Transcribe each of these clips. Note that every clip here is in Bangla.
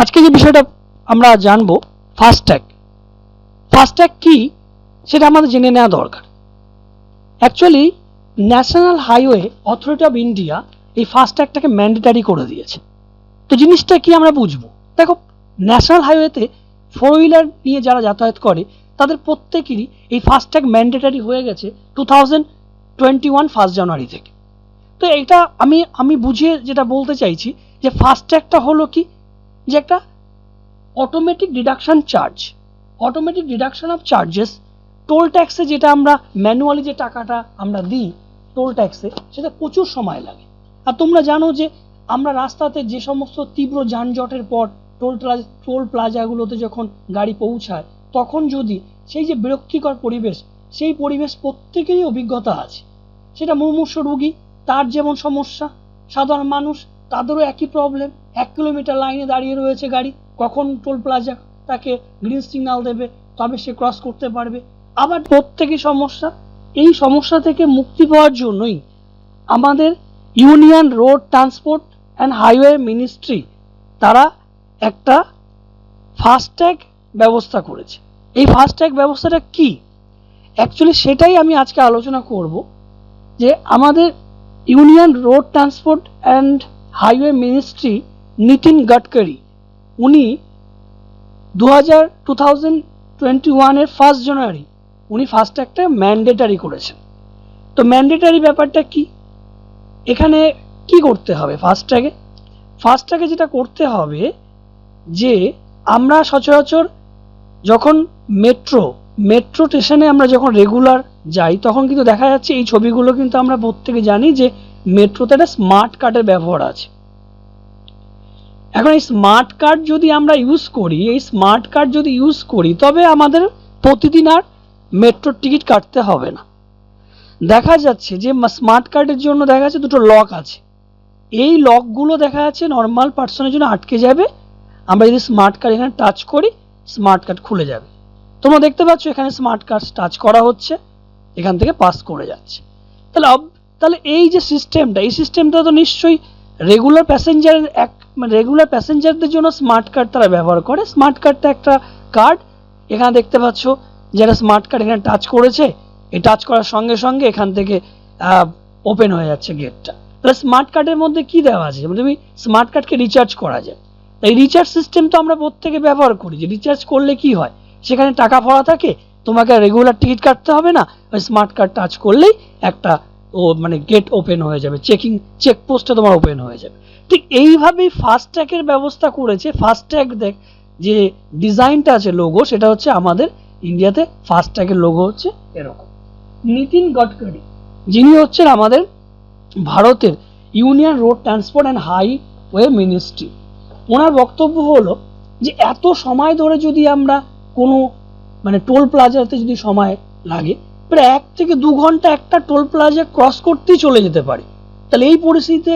আজকে যে বিষয়টা আমরা জানব ফাস্ট্যাগ ফাস্ট্যাগ কি? সেটা আমাদের জেনে নেওয়া দরকার। Actually national highway authority of India এই ফাস্ট্যাগটাকে ম্যান্ডেটারি করে দিয়েছে। তো জিনিসটা কি আমরা বুঝব? দেখো ন্যাশনাল হাইওয়েতে ফোর হুইলার নিয়ে যারা যাতায়াত করে, তাদের প্রত্যেকেরই এই ফাস্ট্যাগ ম্যান্ডেটারি হয়ে গেছে two thousand twenty one first January থেকে। তো এটা আমি আমি বুঝিয়ে যেটা বলতে চাইছি যে ফাস্ট্যাগটা হলো কি? যে একটা automatic deduction charge automatic deduction of charges toll ট্যাক্সে যেটা আমরা ম্যানুয়ালি যে টাকাটা আমরা দিই টোল ট্যাক্সে সেটা প্রচুর সময় লাগে। আর তোমরা জানো যে আমরা রাস্তাতে যে সমস্ত তীব্র যানজটের পর টোল প্লাজা টোল প্লাজাগুলোতে যখন গাড়ি পৌঁছায়, তখন যদি সেই যে বিরক্তিকর পরিবেশ, সেই পরিবেশ প্রত্যেকেরই অভিজ্ঞতা আছে। সেটা মুমূর্ষ রুগী, তার যেমন সমস্যা, সাধারণ মানুষ তাদেরও একই প্রবলেম এক কিলোমিটার লাইনে দাঁড়িয়ে রয়েছে গাড়ি। কখন টোল প্লাজা তাকে গ্রিন সিগন্যাল দেবে তবে সে ক্রস করতে পারবে? আবার প্রত্যেকই সমস্যা, এই সমস্যা থেকে মুক্তি পাওয়ার জন্যই আমাদের union road transport and highway ministry তারা একটা ফাস্ট্যাগ ব্যবস্থা করেছে। এই ফাস্ট্যাগ ব্যবস্থাটা কি? অ্যাকচুয়ালি সেটাই আমি আজকে আলোচনা করব যে আমাদের union road transport and highway ministry Nitin Gadkari. উনি দু হাজার টু থাউজেন্ড টোয়েন্টি ওয়ানের ফার্স্ট জানুয়ারি উনি ফাস্ট্যাগটা ম্যান্ডেটারি করেছেন। তো ম্যান্ডেটারি ব্যাপারটা কি? এখানে কি করতে হবে ফাস্ট্যাগে ফাস্ট্যাগে যেটা করতে হবে যে আমরা সচরাচর যখন মেট্রো মেট্রো স্টেশনে আমরা যখন রেগুলার যাই, তখন কিন্তু দেখা যাচ্ছে এই ছবিগুলো কিন্তু আমরা প্রত্যেকে জানি যে মেট্রোতে একটা স্মার্ট কার্ডের ব্যবহার আছে। এখন এই স্মার্ট কার্ড যদি আমরা ইউজ করি, এই স্মার্ট কার্ড যদি ইউজ করি, তবে আমাদের প্রতিদিন আর মেট্রোর টিকিট কাটতে হবে না। দেখা যাচ্ছে যে স্মার্ট কার্ডের জন্য দেখা যাচ্ছে দুটো লক আছে। এই লকগুলো দেখা যাচ্ছে নর্মাল পার্সনের জন্য আটকে যাবে। আমরা যদি স্মার্ট কার্ড এখানে টাচ করি স্মার্ট কার্ড খুলে যাবে। তোমরা দেখতে পাচ্ছ এখানে স্মার্ট কার্ড টাচ করা হচ্ছে। এখান থেকে পাস করে যাচ্ছে। তাহলে তাহলে এই যে সিস্টেমটা এই সিস্টেমটা তো নিশ্চয়ই রেগুলার প্যাসেঞ্জারের এক মানে রেগুলার প্যাসেঞ্জারদের জন্য স্মার্ট কার্ড তারা ব্যবহার করে। স্মার্ট কার্ডটা একটা কার্ড এখানে দেখতে পাচ্ছ যারা স্মার্ট কার্ড এখানে টাচ করেছে, এই টাচ করার সঙ্গে সঙ্গে এখান থেকে ওপেন হয়ে যাচ্ছে গেটটা তাহলে স্মার্ট কার্ডের মধ্যে কি দেওয়া আছে? যেমন তুমি স্মার্ট কার্ডকে রিচার্জ করা যায়। এই রিচার্জ সিস্টেম তো আমরা প্রত্যেকে ব্যবহার করি, যে রিচার্জ করলে কি হয়? সেখানে টাকা ভরা থাকে, তোমাকে রেগুলার টিকিট কাটতে হবে না। ওই স্মার্ট কার্ড টাচ করলেই একটা ও মানে গেট ওপেন হয়ে যাবে চেকিং চেকপোস্টটা তোমার ওপেন হয়ে যাবে। ঠিক এইভাবেই ফাস্ট্যাগের ব্যবস্থা করেছে। ফাস্ট্যাগ দেখ, যে ডিজাইনটা আছে লোগো সেটা হচ্ছে আমাদের ইন্ডিয়াতে ফাস্ট্যাগের লোগো হচ্ছে এরকম। নীতিন গডকারি, যিনি হচ্ছেন আমাদের ভারতের union road transport and highway ministry ওনার বক্তব্য হলো যে, এত সময় ধরে যদি আমরা কোনো মানে টোল প্লাজাতে যদি সময় লাগে প্রায় এক থেকে দু ঘণ্টা একটা টোল প্লাজা ক্রস করতেই চলে যেতে পারে। তাহলে এই পরিস্থিতিতে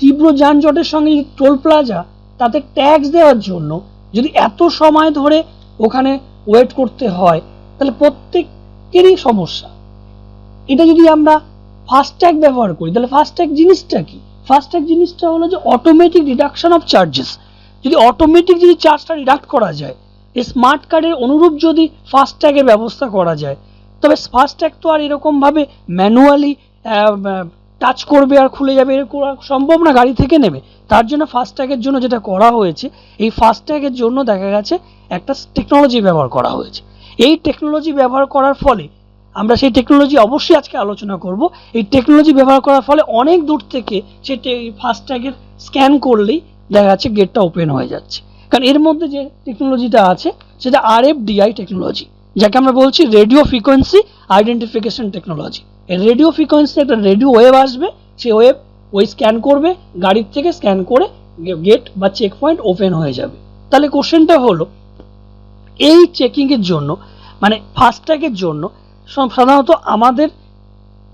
তীব্র যানজটের সঙ্গে যদি টোল প্লাজা তাতে ট্যাক্স দেওয়ার জন্য যদি এত সময় ধরে ওখানে ওয়েট করতে হয়, তাহলে প্রত্যেকেরই সমস্যা। এটা যদি আমরা ফাস্ট্যাগ ব্যবহার করি, তাহলে ফাস্ট্যাগ জিনিসটা কি? ফাস্ট্যাগ জিনিসটা হলো যে অটোমেটিক ডিডাকশন অফ চার্জেস যদি অটোমেটিক যদি চার্জটা ডিডাক্ট করা যায় স্মার্ট কার্ডের অনুরূপ যদি ফাস্ট্যাগের ব্যবস্থা করা যায় তবে ফাস্ট্যাগ তো আর এরকমভাবে ম্যানুয়ালি টাচ করবে আর খুলে যাবে এরকম সম্ভব না গাড়ি থেকে নেবে। তার জন্য ফাস্ট্যাগের জন্য যেটা করা হয়েছে, এই ফাস্ট্যাগের জন্য দেখা গেছে একটা টেকনোলজি ব্যবহার করা হয়েছে। এই টেকনোলজি ব্যবহার করার ফলে, আমরা সেই টেকনোলজি অবশ্যই আজকে আলোচনা করব। এই টেকনোলজি ব্যবহার করার ফলে অনেক দূর থেকে সেই ফাস্ট্যাগের স্ক্যান করলেই দেখা যাচ্ছে গেটটা ওপেন হয়ে যাচ্ছে। কারণ এর মধ্যে যে টেকনোলজিটা আছে, সেটা আর এফ ডিআই টেকনোলজি যাকে আমরা বলছি রেডিও ফ্রিকোয়েন্সি আইডেন্টিফিকেশন টেকনোলজি এই রেডিও ফ্রিকোয়েন্সি একটা রেডিও ওয়েভ আসবে সেই ওয়েভ ওই স্ক্যান করবে, গাড়ির থেকে স্ক্যান করে গেট বা চেক পয়েন্ট ওপেন হয়ে যাবে। তাহলে কোশ্চেনটা হলো, এই চেকিংয়ের জন্য মানে ফাস্ট্যাগের জন্য সাধারণত আমাদের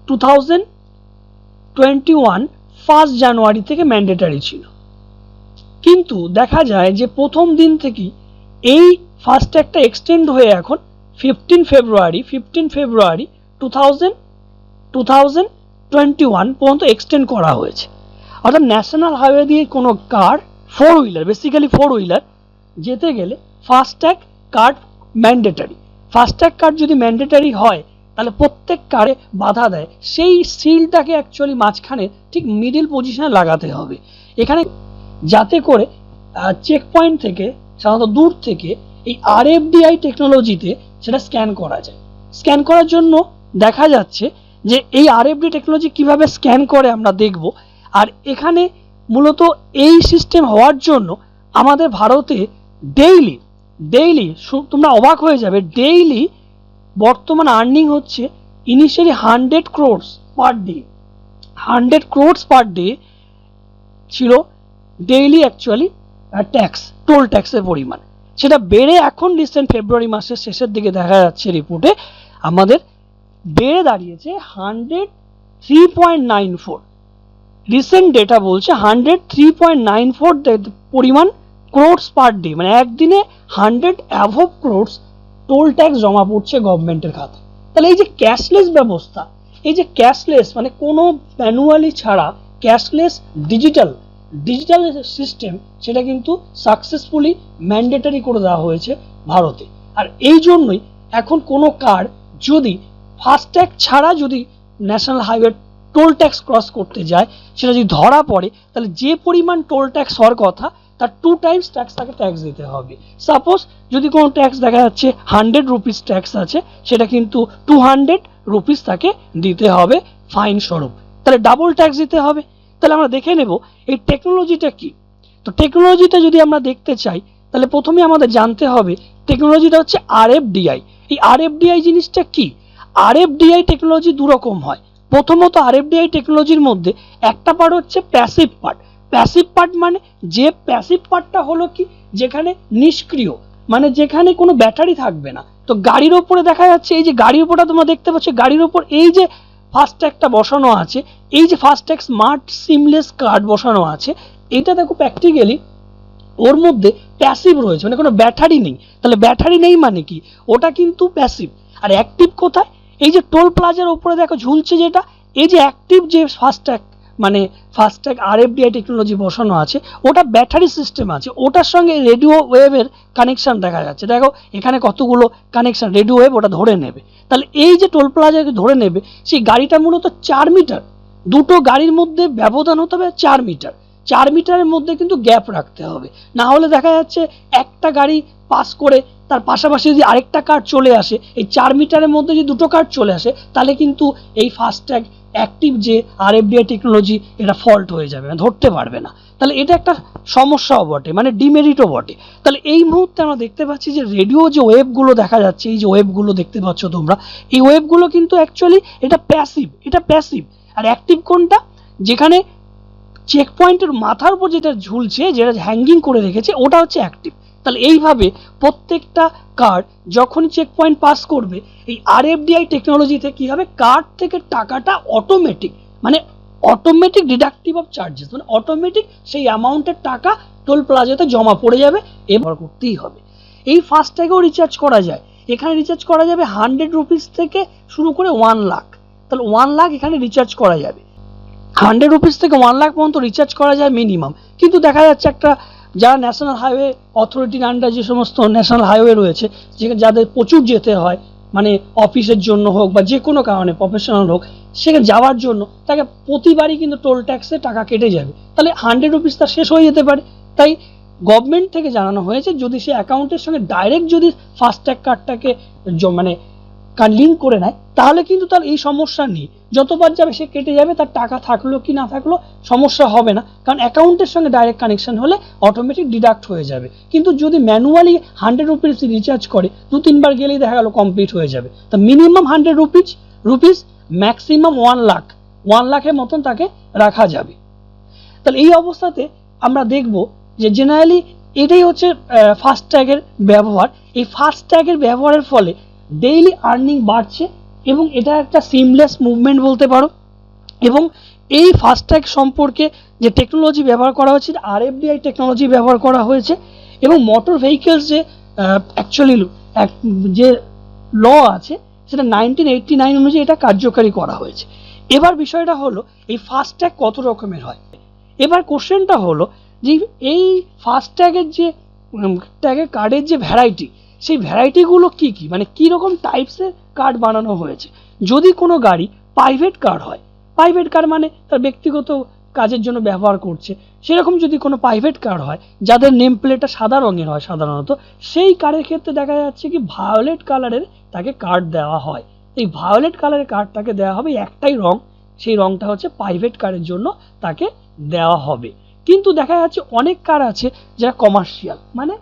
two thousand twenty one first January থেকে ম্যান্ডেটারি ছিল। কিন্তু দেখা যায় যে প্রথম দিন থেকেই এই ফাস্ট্যাগটা এক্সটেন্ড হয়ে এখন fifteen February fifteen February two thousand two thousand twenty one পর্যন্ত এক্সটেন্ড করা হয়েছে। অর্থাৎ ন্যাশনাল হাইওয়ে দিয়ে কোনো car four wheeler basically four wheeler যেতে গেলে FASTag card mandatory FASTag card যদি ম্যান্ডেটারি হয়, তাহলে প্রত্যেক কারে বাধা দেয়। সেই সিলটাকে অ্যাকচুয়ালি মাঝখানে ঠিক মিডিল পজিশনে লাগাতে হবে। এখানে যাতে করে চেক পয়েন্ট থেকে, সাধারণত দূর থেকে এই আরএফডিআই টেকনোলজিতে সেটা স্ক্যান করা যায়। স্ক্যান করার জন্য দেখা যাচ্ছে যে এই আরএফডি টেকনোলজি কীভাবে স্ক্যান করে আমরা দেখব। আর এখানে মূলত এই সিস্টেম হওয়ার জন্য আমাদের ভারতে ডেইলি ডেইলি তোমরা অবাক হয়ে যাবে ডেইলি বর্তমান আর্নিং হচ্ছে initially hundred crores per day hundred crores per day ছিল ডেইলি অ্যাকচুয়ালি ট্যাক্স টোল ট্যাক্সের পরিমাণ। সেটা বেড়ে এখন রিসেন্ট ফেব্রুয়ারি মাসের শেষের দিকে দেখা যাচ্ছে রিপোর্টে আমাদের বেড়ে দাঁড়িয়েছে hundred three point nine four recent data বলছে hundred three point nine four পরিমাণ ক্রোডস পার ডে মানে একদিনে hundred above crores toll tax জমা পড়ছে গভর্নমেন্টের খাতায়। তাহলে এই যে ক্যাশলেস ব্যবস্থা, এই যে ক্যাশলেস মানে কোনো ম্যানুয়ালি ছাড়া ক্যাশলেস ডিজিটাল ডিজিটাল সিস্টেম সেটা কিন্তু সাকসেসফুলি ম্যান্ডেটারি করে দেওয়া হয়েছে ভারতে। আর এই জন্যই এখন কোনো কার যদি ফাস্ট্যাগ ছাড়া যদি national highway toll tax cross করতে যায়, সেটা যদি ধরা পড়ে, তাহলে যে পরিমাণ টোল ট্যাক্স হওয়ার কথা, তার টু টাইমস ট্যাক্স তাকে ট্যাক্স দিতে হবে। সাপোজ যদি কোনো ট্যাক্স দেখা যাচ্ছে হান্ড্রেড রুপিস ট্যাক্স আছে, সেটা কিন্তু টু হান্ড্রেড রুপিস তাকে দিতে হবে ফাইন স্বরূপ। তাহলে ডাবল ট্যাক্স দিতে হবে। তাহলে আমরা দেখে নেব এই টেকনোলজিটা কি? তো টেকনোলজিটা যদি আমরা দেখতে চাই, তাহলে প্রথমে আমাদের জানতে হবে টেকনোলজিটা হচ্ছে আরএফডিআই এই আরএফডিআই জিনিসটা কি? আরএফডিআই টেকনোলজি দু রকম হয়। প্রথমত আরএফডিআই টেকনোলজির মধ্যে একটা পার্ট হচ্ছে প্যাসিভ পার্ট প্যাসিভ পার্ট মানে যে প্যাসিভ পার্টটা হলো কি? যেখানে নিষ্ক্রিয় মানে যেখানে কোনো ব্যাটারি থাকবে না। তো গাড়ির ওপরে দেখা যাচ্ছে এই যে গাড়ির ওপরটা তোমরা দেখতে পাচ্ছ, গাড়ির ওপর এই যে ফাস্ট্যাগটা বসানো আছে। এই যে ফাস্ট্যাগ স্মার্ট সিমলেস কার্ড বসানো আছে এটা দেখো প্র্যাকটিক্যালি ওর মধ্যে প্যাসিভ রয়েছে মানে কোনো ব্যাটারি নেই। তাহলে ব্যাটারি নেই মানে কি? ওটা কিন্তু প্যাসিভ আর অ্যাক্টিভ কোথায়? এই যে টোল প্লাজার ওপরে দেখো ঝুলছে যেটা, এই যে অ্যাক্টিভ যে ফাস্ট্যাগ মানে ফাস্ট্যাগ আরএফডিআই টেকনোলজি বসানো আছে, ওটা ব্যাটারি সিস্টেম আছে, ওটার সঙ্গে রেডিও ওয়েভের কানেকশন দেখা যাচ্ছে। দেখো, এখানে কতগুলো কানেকশন রেডিও ওয়েভ ওটা ধরে নেবে। তাহলে এই যে টোল প্লাজাকে ধরে নেবে, সেই গাড়িটা মূলত চার মিটার দুটো গাড়ির মধ্যে ব্যবধান হতে হবে চার মিটার চার মিটারের মধ্যে কিন্তু গ্যাপ রাখতে হবে। না হলে দেখা যাচ্ছে একটা গাড়ি পাস করে তার পাশাপাশি যদি আরেকটা কার চলে আসে, এই চার মিটারের মধ্যে যদি দুটো কার চলে আসে, তাহলে কিন্তু এই ফাস্ট্যাগ অ্যাক্টিভ যে আরএফডিআই টেকনোলজি এটা ফল্ট হয়ে যাবে মানে ধরতে পারবে না। তাহলে এটা একটা সমস্যাও বটে মানে ডিমেরিটও বটে। তাহলে এই মুহূর্তে আমরা দেখতে পাচ্ছি যে রেডিও যে ওয়েবগুলো দেখা যাচ্ছে, এই যে ওয়েবগুলো দেখতে পাচ্ছ তোমরা, এই ওয়েবগুলো কিন্তু অ্যাকচুয়ালি এটা প্যাসিভ এটা প্যাসিভ আর অ্যাক্টিভ কোনটা? যেখানে চেক পয়েন্টের মাথার উপর যেটা ঝুলছে, যেটা হ্যাঙ্গিং করে রেখেছে, ওটা হচ্ছে অ্যাক্টিভ তাহলে এইভাবে প্রত্যেকটা কার্ড যখন চেক পয়েন্ট পাস করবে, এই আরএফডিআই টেকনোলজিতে কি হবে? কার্ড থেকে টাকাটা অটোমেটিক মানে অটোমেটিক ডিডাক্টিভ অফ চার্জেস মানে অটোমেটিক সেই অ্যামাউন্টের টাকা টোল প্লাজাতে জমা পড়ে যাবে এবার করতেই হবে। এই ফাস্ট্যাগেও রিচার্জ করা যায়। এখানে রিচার্জ করা যাবে হান্ড্রেড রুপিস থেকে শুরু করে ওয়ান লাখ তাহলে ওয়ান লাখ এখানে রিচার্জ করা যাবে। হান্ড্রেড রুপিস থেকে ওয়ান লাখ পর্যন্ত রিচার্জ করা যায় মিনিমাম কিন্তু দেখা যাচ্ছে একটা যারা ন্যাশনাল হাইওয়ে অথরিটির আন্ডার যে সমস্ত ন্যাশনাল হাইওয়ে রয়েছে যে যাদের প্রচুর যেতে হয় মানে অফিসের জন্য হোক বা যে কোনো কারণে প্রফেশনাল হোক, সেখানে যাওয়ার জন্য তাকে প্রতিবারই কিন্তু টোল ট্যাক্সে টাকা কেটে যাবে। তাহলে হান্ড্রেড রুপিস তার শেষ হয়ে যেতে পারে। তাই গভর্নমেন্ট থেকে জানানো হয়েছে, যদি সে অ্যাকাউন্টের সঙ্গে ডাইরেক্ট যদি ফাস্ট্যাগ কার্ডটাকে মানে লিঙ্ক করে নেয়, তাহলে কিন্তু তার এই সমস্যা নেই। যতবার যাবে সে কেটে যাবে, তার টাকা থাকল কি না থাকল, সমস্যা হবে না। কারণ অ্যাকাউন্টের সঙ্গে ডাইরেক্ট কানেকশন হলে অটোমেটিক ডিডাক্ট হয়ে যাবে। কিন্তু যদি ম্যানুয়ালি হান্ড্রেড রুপিস রিচার্জ করে, দু, তিনবার গেলেই দেখা গেলো কমপ্লিট হয়ে যাবে। তা minimum hundred rupees rupees maximum one lakh one লাখের মতন তাকে রাখা যাবে। তাহলে এই অবস্থাতে আমরা দেখব যে জেনারেলি এটাই হচ্ছে ফাস্ট্যাগের ব্যবহার। এই ফাস্ট ট্যাগের ব্যবহারের ফলে ডেইলি আর্নিং বাড়ছে এবং এটা একটা সিমলেস মুভমেন্ট বলতে পারো। এবং এই ফাস্ট্যাগ সম্পর্কে যে টেকনোলজি ব্যবহার করা হয়েছে আরএফডিআই টেকনোলজি ব্যবহার করা হয়েছে এবং মোটর ভেহিকেলস যে অ্যাকচুয়ালি যে ল আছে, সেটা নাইনটিন এইটটি নাইন অনুযায়ী এটা কার্যকারী করা হয়েছে। এবার বিষয়টা হলো, এই ফাস্ট্যাগ কত রকমের হয়? এবার কোশ্চেনটা হলো যে, এই ফাস্ট্যাগের যে ট্যাগের কার্ডের যে ভ্যারাইটি সেই ভ্যারাইটিগুলো কি কি? মানে কী রকম টাইপসের কার্ড বানানো হয়েছে? যদি কোনো গাড়ি প্রাইভেট কার হয় প্রাইভেট কার মানে তার ব্যক্তিগত কাজের জন্য ব্যবহার করছে। সেরকম যদি কোনো প্রাইভেট কার হয়, যাদের নেম প্লেটটা সাদা রঙের হয় সাধারণত, সেই কারের ক্ষেত্রে দেখা যাচ্ছে কি ভায়োলেট কালারের তাকে কার্ড দেওয়া হয়। এই ভায়োলেট কালারের কার্ডটাকে দেওয়া হবে একটাই রং, সেই রংটা হচ্ছে প্রাইভেট কারের জন্য তাকে দেওয়া হবে। কিন্তু দেখা যাচ্ছে অনেক কার আছে যারা কমার্শিয়াল মানে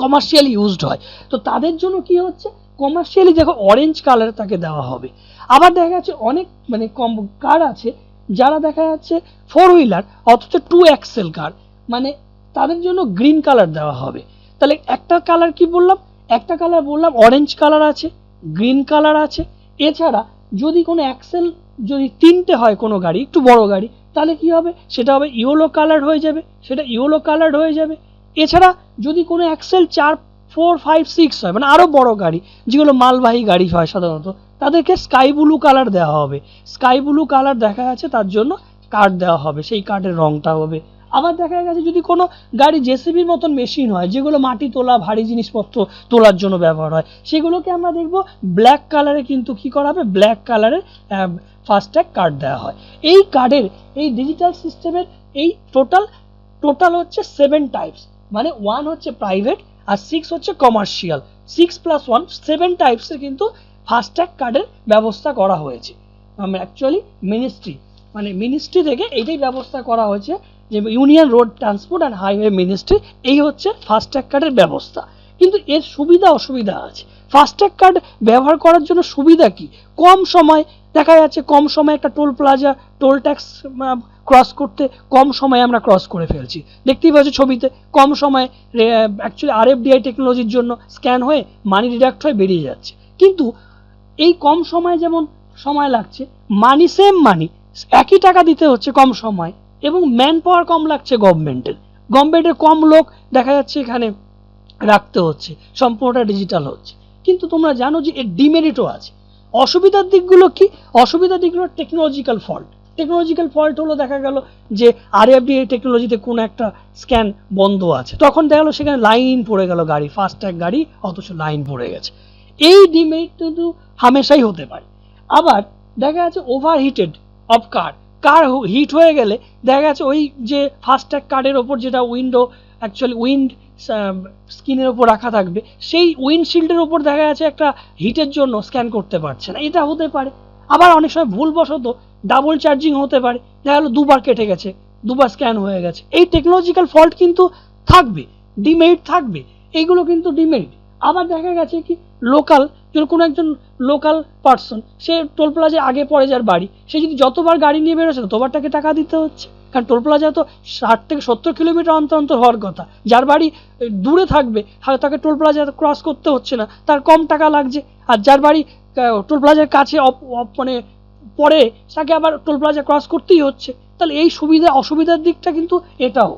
কমার্শিয়াল ইউজড হয়। তো তাদের জন্য কি হচ্ছে? কমার্শিয়ালি দেখো অরেঞ্জ কালার তাকে দেওয়া হবে। আবার দেখা যাচ্ছে অনেক মানে কম কার আছে, যারা দেখা যাচ্ছে ফোর হুইলার অথচ টু এক্সেল কার মানে তাদের জন্য গ্রিন কালার দেওয়া হবে। তাহলে একটা কালার কি বললাম? একটা কালার বললাম অরেঞ্জ কালার আছে গ্রিন কালার আছে। এছাড়া যদি কোনো অ্যাক্সেল যদি তিনটে হয় কোনো গাড়ি, একটু বড় গাড়ি, তাহলে কি হবে? সেটা হবে ইয়েলো কালার হয়ে যাবে, সেটা ইয়েলো কালার হয়ে যাবে। এছাড়া যদি কোনো অ্যাক্সেল চার ফোর ফাইভ সিক্স হয় মানে আরও বড় গাড়ি, যেগুলো মালবাহী গাড়ি হয় সাধারণত, তাদেরকে স্কাই ব্লু কালার দেওয়া হবে। স্কাই ব্লু কালার দেখা যাচ্ছে তার জন্য কার্ড দেওয়া হবে। সেই কার্ডের রংটা হবে। আবার দেখা গেছে, যদি কোনো গাড়ি জেসিবির মতন মেশিন হয়, যেগুলো মাটি তোলা, ভারী জিনিসপত্র তোলার জন্য ব্যবহার হয়, সেগুলোকে আমরা দেখব ব্ল্যাক কালারে কিন্তু কি করা হবে? ব্ল্যাক কালারের ফাস্ট্যাগ কার্ড দেওয়া হয়। এই কার্ডের এই ডিজিটাল সিস্টেমের এই টোটাল টোটাল হচ্ছে সেভেন টাইপস মানে ওয়ান হচ্ছে প্রাইভেট আর সিক্স হচ্ছে commercial six plus one seven টাইপসের কিন্তু ফাস্ট্যাগ কার্ডের ব্যবস্থা করা হয়েছে। অ্যাকচুয়ালি মিনিস্ট্রি মানে মিনিস্ট্রি থেকে এটাই ব্যবস্থা করা হয়েছে যে union road transport and highway ministry এই হচ্ছে ফাস্ট্যাগ কার্ডের ব্যবস্থা। কিন্তু এর সুবিধা অসুবিধা আছে। ফাস্ট্যাগ কার্ড ব্যবহার করার জন্য সুবিধা কি? কম সময়, দেখা যাচ্ছে কম সময় একটা toll plaza toll tax cross করতে কম সময়ে আমরা ক্রস করে ফেলছি। দেখতেই পাচ্ছ ছবিতে, কম সময়ে অ্যাকচুয়ালি আর আরএফডিআই টেকনোলজির জন্য স্ক্যান হয়ে মানি ডিডাক্ট হয়ে বেরিয়ে যাচ্ছে। কিন্তু এই কম সময়ে যেমন সময় লাগছে মানি সেম মানি একই টাকা দিতে হচ্ছে কম সময়, এবং ম্যান পাওয়ার কম লাগছে গভর্নমেন্টের গভর্নমেন্টের কম লোক, দেখা যাচ্ছে এখানে রাখতে হচ্ছে, সম্পূর্ণটা ডিজিটাল হচ্ছে। কিন্তু তোমরা জানো যে এর ডিমেরিটও আছে। অসুবিধার দিকগুলো কি? অসুবিধার দিকগুলো টেকনোলজিক্যাল ফল্ট টেকনোলজিক্যাল ফল্ট হলো দেখা গেল যে আরএফডিআই টেকনোলজিতে কোনো একটা স্ক্যান বন্ধ আছে। তখন দেখা গেলো সেখানে লাইন পড়ে গেল গাড়ি ফাস্ট্যাগ গাড়ি, অথচ লাইন পড়ে গেছে। এই ডিমেরিট কিন্তু হামেশাই হতে পারে। আবার দেখা যাচ্ছে overheated of car car heat হয়ে গেলে দেখা যাচ্ছে ওই যে ফাস্ট্যাগ কার্ডের ওপর যেটা উইন্ডো অ্যাকচুয়ালি উইন্ড স্ক্রিনের ওপর রাখা থাকবে, সেই উইন্ডশিল্ডের ওপর দেখা যাচ্ছে একটা হিটের জন্য স্ক্যান করতে পারছে না। এটা হতে পারে। আবার অনেক সময় ভুলবশত ডাবল চার্জিং হতে পারে। দেখা গেলো দুবার কেটে গেছে, দুবার স্ক্যান হয়ে গেছে। এই টেকনোলজিক্যাল ফল্ট কিন্তু থাকবে ডিমেরিট থাকবে। এইগুলো কিন্তু ডিমেরিট আবার দেখা গেছে কি লোকাল কোনো একজন লোকাল পার্সন সে টোল প্লাজায় আগে পরে যার বাড়ি, সে যদি যতবার গাড়ি নিয়ে বেরোচ্ছে ততবার তাকে টাকা দিতে হচ্ছে। কারণ টোল প্লাজা তো ষাট থেকে সত্তর কিলোমিটার অন্তর অন্তর হওয়ার কথা। যার বাড়ি দূরে থাকবে তাকে টোল প্লাজা ক্রস করতে হচ্ছে না। তার কম টাকা লাগছে। আর যার বাড়ি টোল প্লাজার কাছে মানে পরে তাকে আবার টোল প্লাজা ক্রস করতেই হচ্ছে। তাহলে এই সুবিধা, অসুবিধার দিকটা কিন্তু এটাও।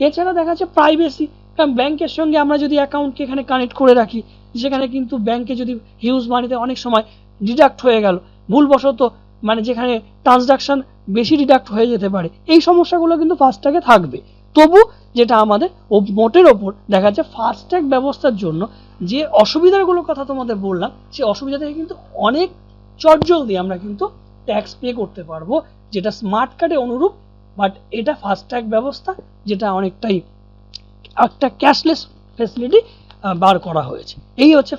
এছাড়া দেখা যাচ্ছে প্রাইভেসি কারণ ব্যাংকের সঙ্গে আমরা যদি অ্যাকাউন্টকে এখানে কানেক্ট করে রাখি সেখানে কিন্তু ব্যাংকে যদি হিউজ মানিতে অনেক সময় ডিডাক্ট হয়ে গেল। ভুলবশত মানে যেখানে ট্রানজাকশন বেশি ডিডাক্ট হয়ে যেতে পারে, এই সমস্যাগুলো কিন্তু ফাস্ট্যাগে থাকবে। তবু যেটা আমাদের মোটের ওপর দেখা যাচ্ছে ফাস্ট্যাগ ব্যবস্থার জন্য যে অসুবিধাগুলোর কথা তোমাদের বললাম সেই অসুবিধা থেকে কিন্তু অনেক চটজলদি আমরা কিন্তু ট্যাক্স পে করতে পারব, যেটা স্মার্ট কার্ডে অনুরূপ বাট এটা ফাস্ট্যাগ ব্যবস্থা যেটা অনেকটাই একটা ক্যাশলেস ফেসিলিটি বার করা হয়েছে। এই হচ্ছে